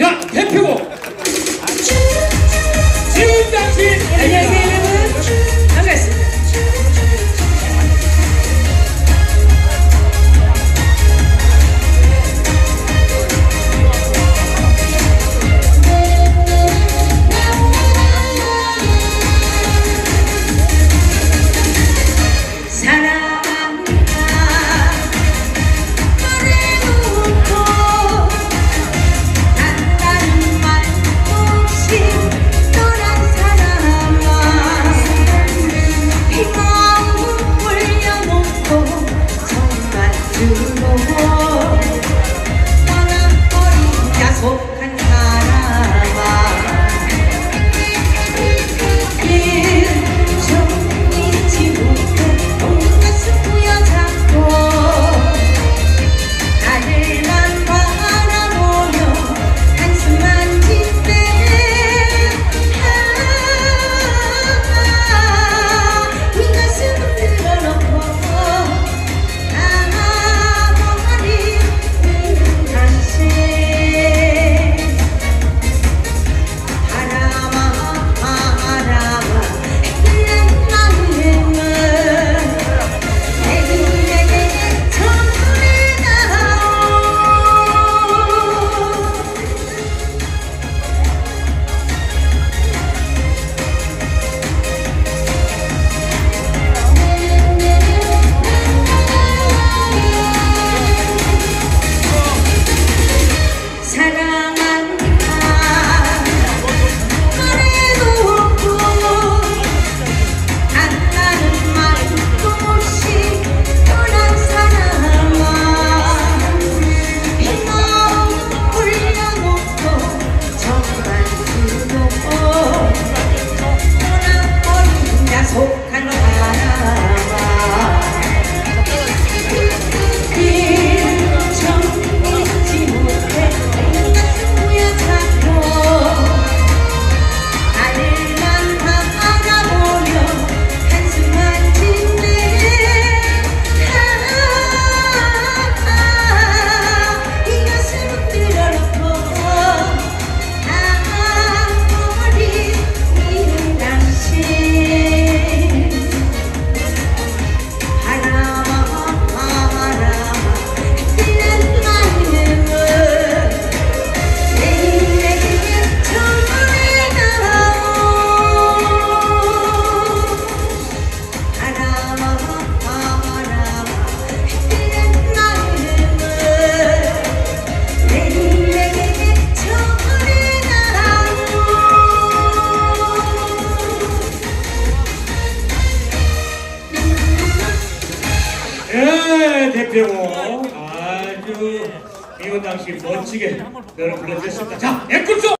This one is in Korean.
야 대표고! 백병호 아주 이혼 당시 멋지게 노래 불러주셨습니다. 자, 애꿈송!